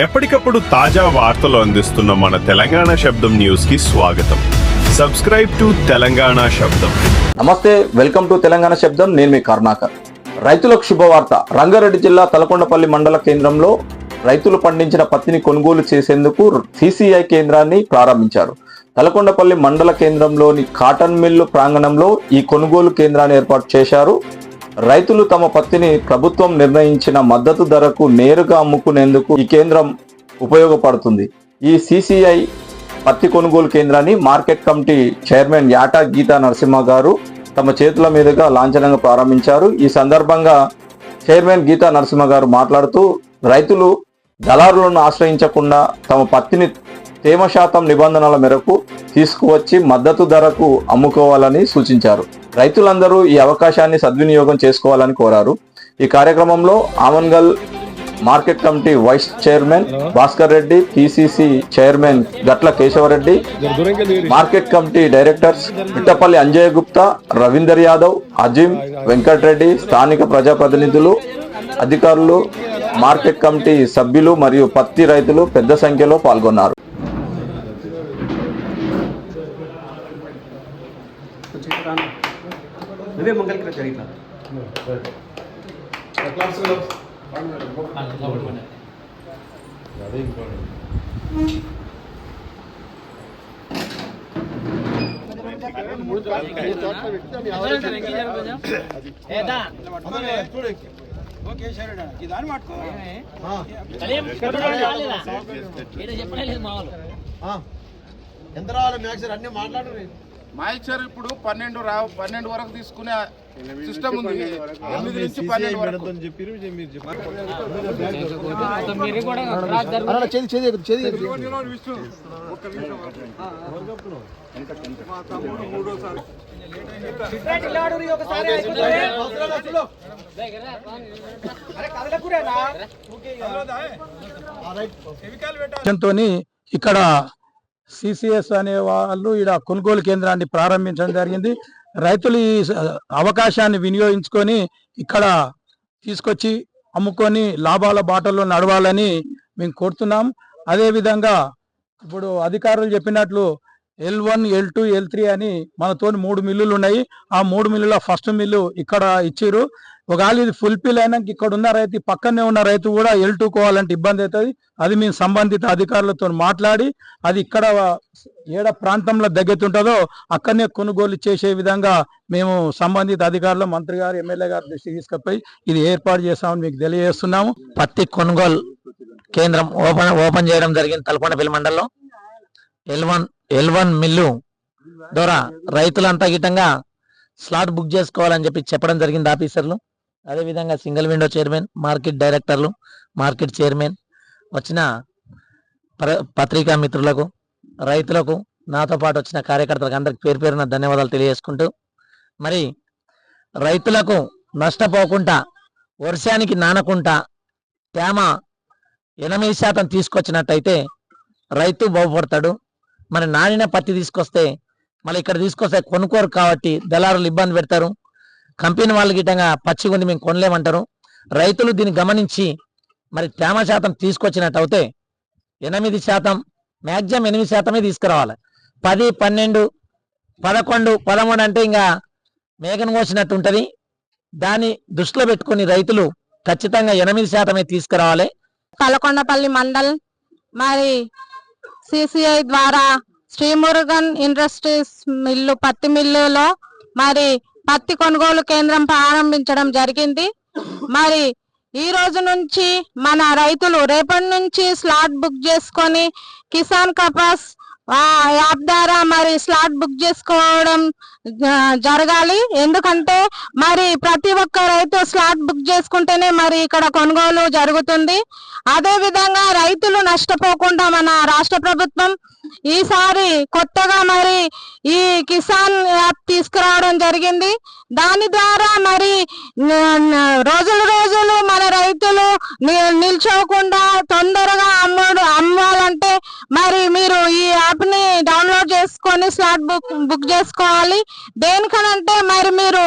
ఎప్పటికప్పుడు తాజా వార్తలు అందిస్తున్న మన తెలంగాణ శబ్దం న్యూస్కి స్వాగతం. సబ్స్క్రైబ్ టు తెలంగాణ శబ్దం. నమస్తే వెల్కమ్ టు తెలంగాణ శబ్దం. నేను మీ కరుణాకర్. రైతులకు శుభవార్త. రంగారెడ్డి జిల్లా తలకొండపల్లి మండల కేంద్రంలో రైతులు పండించిన పత్తిని కొనుగోలు చేసేందుకు సిసిఐ కేంద్రాన్ని ప్రారంభించారు. తలకొండపల్లి మండల కేంద్రంలోని కాటన్ మిల్లు ప్రాంగణంలో ఈ కొనుగోలు కేంద్రాన్ని ఏర్పాటు చేశారు. రైతులు తమ పత్తిని ప్రభుత్వం నిర్ణయించిన మద్దతు ధరకు నేరుగా అమ్ముకునేందుకు ఈ కేంద్రం ఉపయోగపడుతుంది. ఈ సిసిఐ పత్తి కొనుగోలు కేంద్రాన్ని market committee chairman Yata Geetha Narasimha garu తమ చేతుల మీదుగా లాంఛనంగా ప్రారంభించారు. ఈ సందర్భంగా చైర్మన్ గీతా నరసింహ గారు మాట్లాడుతూ రైతులు దళారులను ఆశ్రయించకుండా తమ పత్తిని తేమ శాతం నిబంధనల మేరకు తీసుకువచ్చి మద్దతు ధరకు అమ్ముకోవాలని సూచించారు. రైతులందరూ ఈ అవకాశాన్ని సద్వినియోగం చేసుకోవాలని కోరారు. ఈ కార్యక్రమంలో Amangal market committee vice chairman Bhaskar Reddy PCC chairman Gatla Keshava Reddy market committee directors Mittapalli Anjay Gupta Ravinder Yadav Azeem Venkata Reddy స్థానిక ప్రజాప్రతినిధులు అధికారులు మార్కెట్ కమిటీ సభ్యులు మరియు పత్తి రైతులు పెద్ద సంఖ్యలో పాల్గొన్నారు. నువ్వే మంగళకర జరిగిన. ఎంత రావాలి మ్యాక్సర్ అన్ని మాట్లాడరు మాయిచర్ ఇప్పుడు పన్నెండు రా పన్నెండు వరకు తీసుకునే సిస్టమ్ ఉంది. ఎనిమిది నుంచి పన్నెండు వరకు. చేది చేది ఎగురు, చేది ఎగురు. తోని ఇక్కడ సిసిఎస్ అనే వాళ్ళు ఇక్కడ కొనుగోలు కేంద్రాన్ని ప్రారంభించడం జరిగింది. రైతులు ఈ స- అవకాశాన్ని వినియోగించుకొని ఇక్కడ తీసుకొచ్చి అమ్ముకొని లాభాల బాటలో నడవాలని మేము కోరుతున్నాం. అదేవిధంగా ఇప్పుడు అధికారులు చెప్పినట్లు L one L two L three అని మనతోని మూడు మిల్లులు ఉన్నాయి. ఆ మూడు మిల్లుల ఫస్ట్ మిల్లు ఇక్కడ ఇచ్చిర్రు. ఒకవేళ ఇది ఫుల్ఫిల్ అయినాక ఇక్కడ ఉన్న రైతు పక్కనే ఉన్న రైతు కూడా ఎల్ టూ కోవాలంటే ఇబ్బంది అవుతుంది. అది మేము సంబంధిత అధికారులతో మాట్లాడి అది ఇక్కడ ఏడ ప్రాంతంలో దగ్గరుంటుందో అక్కడనే కొనుగోలు చేసే విధంగా మేము సంబంధిత అధికారులు మంత్రి గారు ఎమ్మెల్యే గారి దృష్టికి తీసుకుపోయి ఇది ఏర్పాటు చేస్తామని మీకు తెలియజేస్తున్నాము. పత్తి కొనుగోలు కేంద్రం ఓపెన్ ఓపెన్ చేయడం జరిగింది తలకొండపల్లి మండలం L one L one mill. ద్వారా రైతులంతా గిట్టంగా స్లాట్ బుక్ చేసుకోవాలని చెప్పి చెప్పడం జరిగింది ఆఫీసర్లు. అదే విధంగా సింగిల్ విండో చైర్మన్ మార్కెట్ డైరెక్టర్లు మార్కెట్ చైర్మన్ వచ్చిన ప్ర- పత్రికా మిత్రులకు రైతులకు నాతో పాటు వచ్చిన కార్యకర్తలకు అందరికి పేరు పేరున ధన్యవాదాలు తెలియజేసుకుంటూ మరి రైతులకు నష్టపోకుండా వర్షానికి నానకుండా తేమ ఎనిమిది శాతం తీసుకొచ్చినట్టయితే రైతు బాగుపడతాడు. మరి నానిన పత్తి తీసుకొస్తే మళ్ళీ ఇక్కడ తీసుకొస్తే కొనుక్కోరు కాబట్టి దళారులు ఇబ్బంది పెడతారు. కంపెనీ వాళ్ళకి గిట్టంగా పచ్చి ఉంది మేము కొనలేమంటారు. రైతులు దీన్ని గమనించి మరి తేమ శాతం తీసుకొచ్చినట్టు అయితే ఎనిమిది శాతం మ్యాక్సిమం ఎనిమిది శాతమే తీసుకురావాలి. పది పన్నెండు పదకొండు పదమూడు అంటే ఇంకా మేఘన కోసినట్టు ఉంటుంది. దాన్ని దృష్టిలో పెట్టుకుని రైతులు ఖచ్చితంగా ఎనిమిది శాతమే తీసుకురావాలి. కలకొండపల్లి మండల్ మరి సిసిఐ ద్వారా శ్రీమురుగన్ ఇండస్ట్రీస్ మిల్లు పత్తి మిల్లులో మరి పత్తి కొనుగోలు కేంద్రం ప్రారంభించడం జరిగింది. మరి ఈ రోజు నుంచి మన రైతులు రేపటి నుంచి స్లాట్ బుక్ చేసుకొని కిసాన్ కపాస్ యాప్ ద్వారా స్లాట్ బుక్ చేసుకోవడం జరగాలి. ఎందుకంటే మరి ప్రతి ఒక్క రైతు స్లాట్ బుక్ చేసుకుంటేనే మరి ఇక్కడ కొనుగోలు జరుగుతుంది. అదే విధంగా రైతులు నష్టపోకుండా మన రాష్ట్ర ప్రభుత్వం ఈసారి కొత్తగా మరి ఈ కిసాన్ యాప్ తీసుకురావడం జరిగింది. దాని ద్వారా మరి రోజులు రోజులు మన రైతులు ని- నిల్చోకుండా తొందరగా అమ్ము మరి మీరు ఈ యాప్ని డౌన్లోడ్ చేసుకొని స్లాట్ బుక్ బుక్ చేసుకోవాలి. దేనికనంటే మరి మీరు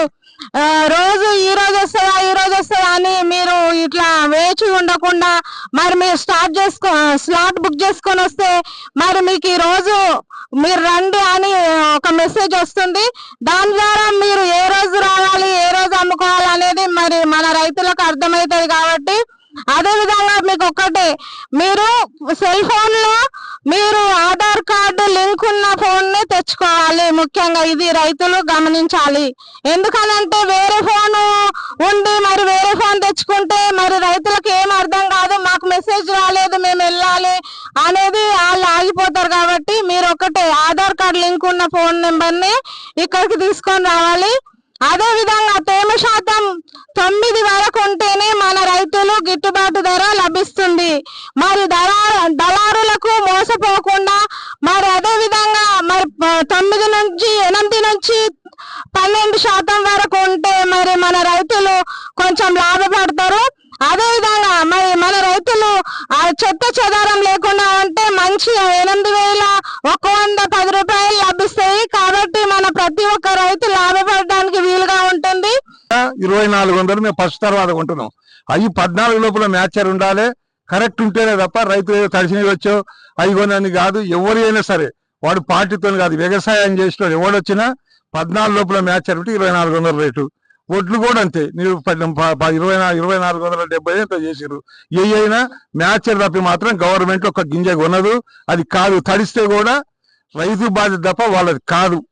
రోజు ఈ రోజు వస్తుందా ఈ రోజు వస్తుందా అని మీరు ఇట్లా వేచి ఉండకుండా మరి మీరు స్టార్ట్ చేసుకో స్లాట్ బుక్ చేసుకొని వస్తే మరి మీకు ఈ రోజు మీరు రండి అని ఒక మెసేజ్ వస్తుంది. దాని ద్వారా మీరు ఏ రోజు రావాలి ఏ రోజు అమ్ముకోవాలి అనేది మరి మన రైతులకు అర్థమవుతుంది కాబట్టి అదే విధంగా మీకు ఒక్కటే మీరు సెల్ ఫోన్లో మీరు ఆధార్ కార్డు లింక్ ఉన్న ఫోన్ని తెచ్చుకోవాలి. ముఖ్యంగా ఇది రైతులు గమనించాలి. ఎందుకనంటే వేరే ఫోను ఉండి మరి వేరే ఫోన్ తెచ్చుకుంటే మరి రైతులకు ఏం అర్థం కాదు మాకు మెసేజ్ రాలేదు మేము వెళ్ళాలి అనేది వాళ్ళు ఆగిపోతారు కాబట్టి మీరు ఒకటే ఆధార్ కార్డు లింక్ ఉన్న ఫోన్ నెంబర్ని ఇక్కడికి తీసుకొని రావాలి. అదే విధంగా తేమ శాతం తొమ్మిది వరకు ఉంటేనే మన రైతులు గిట్టుబాటు ధర లభిస్తుంది. మరి దళారులకు మోసపోకుండా మరి అదే విధంగా మరి తొమ్మిది నుంచి ఎనిమిది నుంచి పన్నెండు శాతం వరకు ఉంటే మరి మన రైతులు కొంచెం లాభపడతారు. అదే విధంగా మరి మన రైతులు ఆ చెత్త చెదారం లేకుండా ఉంటే మంచి ఎనిమిది వేల ఒక వంద పది రూపాయలు లభిస్తాయి. కాబట్టి మన ప్రతి ఒక్క రైతు లాభపడ ఇరవై నాలుగు వందలు మేము ఫస్ట్ తర్వాత కొంటున్నాం. అవి పద్నాలుగు లోపల మ్యాచర్ ఉండాలి. కరెక్ట్ ఉంటేనే తప్ప రైతు ఏదో తడిసినవి వచ్చో అవి కొనని కాదు ఎవరు అయినా సరే. వాడు పార్టీతో కాదు వ్యవసాయం చేసిన ఎవడు వచ్చినా పద్నాలుగు లోపల మ్యాచర్ ఉంటే ఇరవై నాలుగు వందల రేటు. ఒడ్లు కూడా అంతే. మీరు ఇరవై నా- ఇరవై నాలుగు వందల డెబ్బై ఎంతో చేసారు ఏ అయినా మ్యాచర్ తప్పి మాత్రం గవర్నమెంట్ ఒక గింజ కొనదు. అది కాదు తడిస్తే కూడా రైతు బాధ్యత తప్ప వాళ్ళది కాదు.